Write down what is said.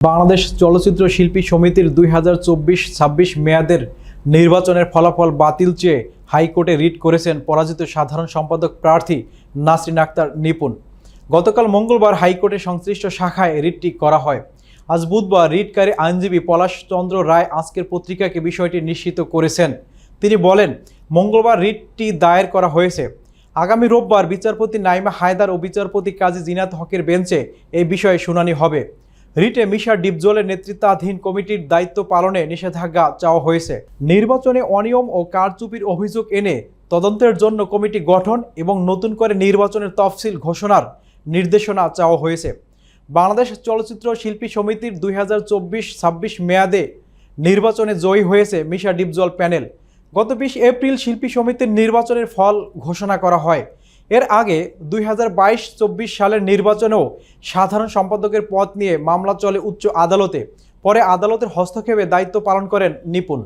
বাংলাদেশ চলচ্চিত্র শিল্পী সমিতির দুই হাজার চব্বিশ ছাব্বিশ মেয়াদের নির্বাচনের ফলাফল বাতিল চেয়ে হাইকোর্টে রিট করেছেন পরাজিত সাধারণ সম্পাদক প্রার্থী নাসরিন আক্তার নিপুণ। গতকাল মঙ্গলবার হাইকোর্টের সংশ্লিষ্ট শাখায় রিটটি করা হয়। আজ বুধবার রিটকারী আইনজীবী পলাশ চন্দ্র রায় আজকের পত্রিকাকে বিষয়টি নিশ্চিত করেছেন। তিনি বলেন, মঙ্গলবার রিটটি দায়ের করা হয়েছে। আগামী রোববার বিচারপতি নাইমা হায়দার ও বিচারপতি কাজী জিনাত হকের বেঞ্চে এই বিষয়ে শুনানি হবে। রিটে মিশা ডিপজলের নেতৃত্বাধীন কমিটির দায়িত্ব পালনে নিষেধাজ্ঞা চাওয়া হয়েছে। নির্বাচনে অনিয়ম ও কারচুপির অভিযোগ এনে তদন্তের জন্য কমিটি গঠন এবং নতুন করে নির্বাচনের তফসিল ঘোষণার নির্দেশনা চাওয়া হয়েছে। বাংলাদেশ চলচ্চিত্র শিল্পী সমিতির দুই হাজার চব্বিশ ছাব্বিশ মেয়াদে নির্বাচনে জয়ী হয়েছে মিশা ডিপজল প্যানেল। গত বিশ এপ্রিল শিল্পী সমিতির নির্বাচনের ফল ঘোষণা করা হয়। এর আগে দুই হাজার বাইশ, চব্বিশ সালের নির্বাচনেও সাধারণ সম্পাদকের পদ নিয়ে মামলা চলে উচ্চ আদালতে। পরে আদালতের হস্তক্ষেপে দায়িত্ব পালন করেন নিপুণ।